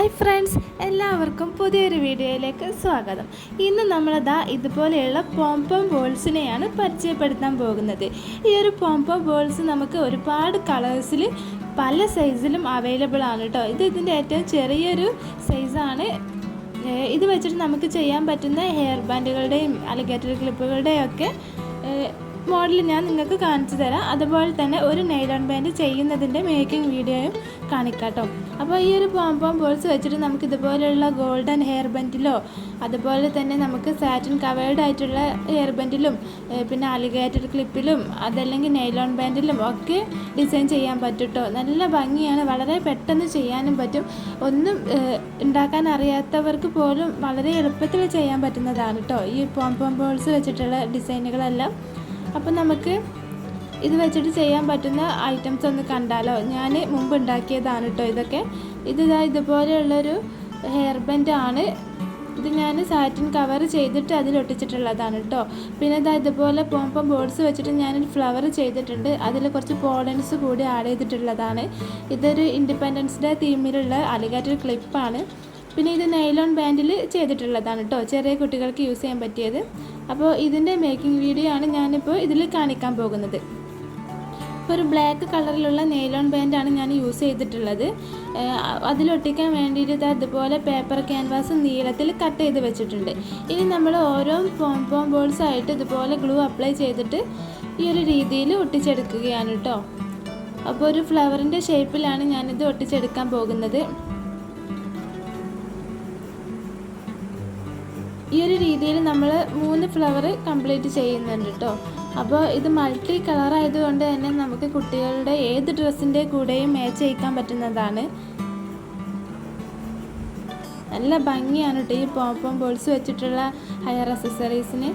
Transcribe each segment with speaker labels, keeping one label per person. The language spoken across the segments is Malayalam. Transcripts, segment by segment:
Speaker 1: ഹായ് ഫ്രണ്ട്സ് എല്ലാവർക്കും പുതിയൊരു വീഡിയോയിലേക്ക് സ്വാഗതം. ഇന്ന് നമ്മളിതാ ഇതുപോലെയുള്ള പോംപോം ബോൾസിനെയാണ് പരിചയപ്പെടുത്താൻ പോകുന്നത്. ഈ ഒരു പോംപോം ബോൾസ് നമുക്ക് ഒരുപാട് കളേഴ്സിൽ പല സൈസിലും അവൈലബിൾ ആണ് കേട്ടോ ഇത് ഇതിന്റെ ഏറ്റവും ചെറിയൊരു സൈസാണ് ഇത് വെച്ചിട്ട് നമുക്ക് ചെയ്യാൻ പറ്റുന്ന ഹെയർ ബാൻഡുകളുടെയും അലിഗേറ്റർ ക്ലിപ്പുകളുടെയും ഒക്കെ മോഡൽ ഞാൻ നിങ്ങൾക്ക് കാണിച്ചു തരാം. അതുപോലെ തന്നെ ഒരു നൈലോൺ ബാൻഡ് ചെയ്യുന്നതിന്റെ മേക്കിംഗ് വീഡിയോയും കാണിക്കാട്ടോ. അപ്പോൾ ഈ ഒരു പോംപോം ബോൾസ് വെച്ചിട്ട് നമുക്ക് ഇതുപോലെയുള്ള ഗോൾഡൻ ഹെയർ ബെന്റിലോ അതുപോലെ തന്നെ നമുക്ക് സാറ്റിൻ കവേർഡ് ആയിട്ടുള്ള ഹെയർ ബെന്റിലും പിന്നെ അലിഗേറ്റഡ് ക്ലിപ്പിലും അതല്ലെങ്കിൽ നൈലോൺ ബാൻഡിലും ഒക്കെ ഡിസൈൻ ചെയ്യാൻ പറ്റും നല്ല ഭംഗിയാണ്. വളരെ പെട്ടെന്ന് ചെയ്യാനും പറ്റും. ഒന്നും ഉണ്ടാക്കാൻ അറിയാത്തവർക്ക് പോലും വളരെ എളുപ്പത്തിൽ ചെയ്യാൻ പറ്റുന്നതാണ് കേട്ടോ ഈ പോംപോം ബോൾസ് വെച്ചിട്ടുള്ള ഡിസൈനുകളെല്ലാം അപ്പം നമുക്ക് ഇത് വെച്ചിട്ട് ചെയ്യാൻ പറ്റുന്ന ഐറ്റംസ് ഒന്ന് കണ്ടാലോ? ഞാൻ മുമ്പ് ഉണ്ടാക്കിയതാണ് കേട്ടോ ഇതൊക്കെ. ഇത് ഇതാ ഇതുപോലെയുള്ളൊരു ഹെയർ ബെൻഡ് ആണ്. ഇത് ഞാൻ സാറ്റിൻ കവർ ചെയ്തിട്ട് അതിൽ ഒട്ടിച്ചിട്ടുള്ളതാണ് കേട്ടോ പിന്നെ ഇതാ ഇതുപോലെ പോംപോം ബോർഡ്സ് വെച്ചിട്ട് ഞാനൊരു ഫ്ലവർ ചെയ്തിട്ടുണ്ട്. അതിൽ കുറച്ച് പോളൻസ് കൂടി ആഡ് ചെയ്തിട്ടുള്ളതാണ്. ഇതൊരു ഇൻഡിപെൻഡൻസ് ഡേ തീമിലുള്ള അലിഗാറ്റർ ക്ലിപ്പാണ് പിന്നെ ഇത് നൈലോൺ ബാൻഡിൽ ചെയ്തിട്ടുള്ളതാണ് കേട്ടോ ചെറിയ കുട്ടികൾക്ക് യൂസ് ചെയ്യാൻ പറ്റിയത്. അപ്പോൾ ഇതിന്റെ മേക്കിംഗ് വീഡിയോ ആണ് ഞാനിപ്പോൾ ഇതിൽ കാണിക്കാൻ പോകുന്നത്. ഇപ്പോൾ ഒരു ബ്ലാക്ക് കളറിലുള്ള നെയിലോൺ ബാൻഡാണ് ഞാൻ യൂസ് ചെയ്തിട്ടുള്ളത്. അതിലൊട്ടിക്കാൻ വേണ്ടിയിട്ട് അതുപോലെ പേപ്പർ ക്യാൻവാസ് നീളത്തിൽ കട്ട് ചെയ്ത് വെച്ചിട്ടുണ്ട്. ഇനി നമ്മൾ ഓരോ പോം പോം ബോൾസ് ആയിട്ട് ഇതുപോലെ ഗ്ലൂ അപ്ലൈ ചെയ്തിട്ട് ഈ ഒരു രീതിയിൽ ഒട്ടിച്ചെടുക്കുകയാണ് കേട്ടോ അപ്പോൾ ഒരു ഫ്ലവറിന്റെ ഷേപ്പിലാണ് ഞാനിത് ഒട്ടിച്ചെടുക്കാൻ പോകുന്നത്. ഈ ഒരു രീതിയിൽ നമ്മൾ മൂന്ന് ഫ്ലവർ കംപ്ലീറ്റ് ചെയ്യുന്നുണ്ട് കേട്ടോ അപ്പോൾ ഇത് മൾട്ടി കളർ ആയതുകൊണ്ട് തന്നെ നമുക്ക് കുട്ടികളുടെ ഏത് ഡ്രസ്സിന്റെ കൂടെയും മാച്ച് ചെയ്യിക്കാൻ പറ്റുന്നതാണ്. നല്ല ഭംഗിയാണ് കേട്ടോ ഈ പോപ്പം ബോൾസ് വെച്ചിട്ടുള്ള ഹയർ അക്സസറീസിന്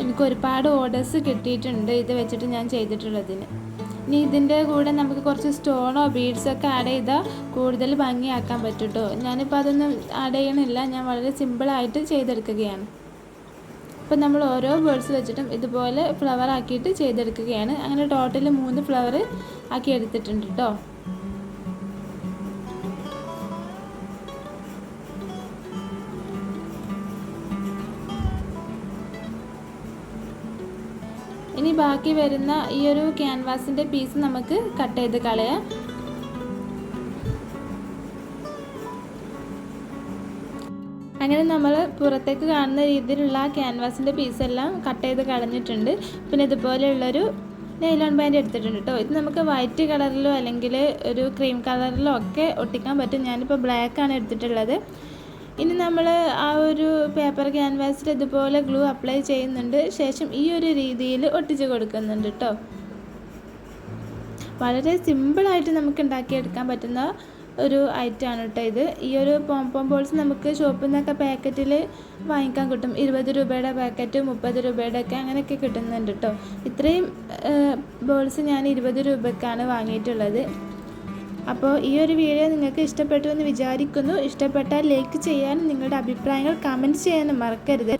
Speaker 1: എനിക്ക് ഒരുപാട് ഓർഡേഴ്സ് കിട്ടിയിട്ടുണ്ട് ഇത് വെച്ചിട്ട് ഞാൻ ചെയ്തിട്ടുള്ളതിന്. ഇനി ഇതിന്റെ കൂടെ നമുക്ക് കുറച്ച് സ്റ്റോണോ ബീഡ്സോ ഒക്കെ ആഡ് ചെയ്താൽ കൂടുതൽ ഭംഗിയാക്കാൻ പറ്റും കേട്ടോ ഞാനിപ്പോൾ അതൊന്നും ആഡ് ചെയ്യണില്ല. ഞാൻ വളരെ സിമ്പിളായിട്ട് ചെയ്തെടുക്കുകയാണ്. അപ്പോൾ നമ്മൾ ഓരോ ബേർഡ്സ് വെച്ചിട്ടും ഇതുപോലെ ഫ്ലവർ ആക്കിയിട്ട് ചെയ്തെടുക്കുകയാണ്. അങ്ങനെ ടോട്ടൽ മൂന്ന് ഫ്ലവർ ആക്കി എടുത്തിട്ടുണ്ട് കേട്ടോ ഇനി ബാക്കി വരുന്ന ഈ ഒരു ക്യാൻവാസിന്റെ പീസ് നമുക്ക് കട്ട് ചെയ്ത് കളയാം. അങ്ങനെ നമ്മൾ പുറത്തേക്ക് കാണുന്ന രീതിയിലുള്ള ആ ക്യാൻവാസിന്റെ പീസെല്ലാം കട്ട് ചെയ്ത് കളഞ്ഞിട്ടുണ്ട്. പിന്നെ ഇതുപോലെയുള്ളൊരു നൈലോൺ ബാൻഡ് എടുത്തിട്ടുണ്ട് കേട്ടോ ഇത് നമുക്ക് വൈറ്റ് കളറിലോ അല്ലെങ്കിൽ ഒരു ക്രീം കളറിലോ ഒക്കെ ഒട്ടിക്കാൻ പറ്റും. ഞാനിപ്പോൾ ബ്ലാക്കാണ് എടുത്തിട്ടുള്ളത്. ഇനി നമ്മൾ ആ ഒരു പേപ്പർ ക്യാൻവാസിൽ ഇതുപോലെ ഗ്ലൂ അപ്ലൈ ചെയ്യുന്നുണ്ട്. ശേഷം ഈ ഒരു രീതിയിൽ ഒട്ടിച്ച് കൊടുക്കുന്നുണ്ട് കേട്ടോ വളരെ സിമ്പിളായിട്ട് നമുക്ക് ഉണ്ടാക്കിയെടുക്കാൻ പറ്റുന്ന ഒരു ഐറ്റമാണ് കേട്ടോ ഇത്. ഈ ഒരു പോംപോം ബോൾസ് നമുക്ക് ഷോപ്പിൽ നിന്നൊക്കെ പാക്കറ്റിൽ വാങ്ങിക്കാൻ കിട്ടും. ഇരുപത് രൂപയുടെ പാക്കറ്റ് മുപ്പത് രൂപയുടെ ഒക്കെ അങ്ങനെയൊക്കെ കിട്ടുന്നുണ്ട് കേട്ടോ ഇത്രയും ബോൾസ് ഞാൻ ഇരുപത് രൂപക്കാണ് വാങ്ങിയിട്ടുള്ളത്. അപ്പോൾ ഈ ഒരു വീഡിയോ നിങ്ങൾക്ക് ഇഷ്ടപ്പെട്ടു എന്ന് വിചാരിക്കുന്നു. ഇഷ്ടപ്പെട്ടാൽ ലൈക്ക് ചെയ്യാനും നിങ്ങളുടെ അഭിപ്രായങ്ങൾ കമന്റ് ചെയ്യാനും മറക്കരുത്.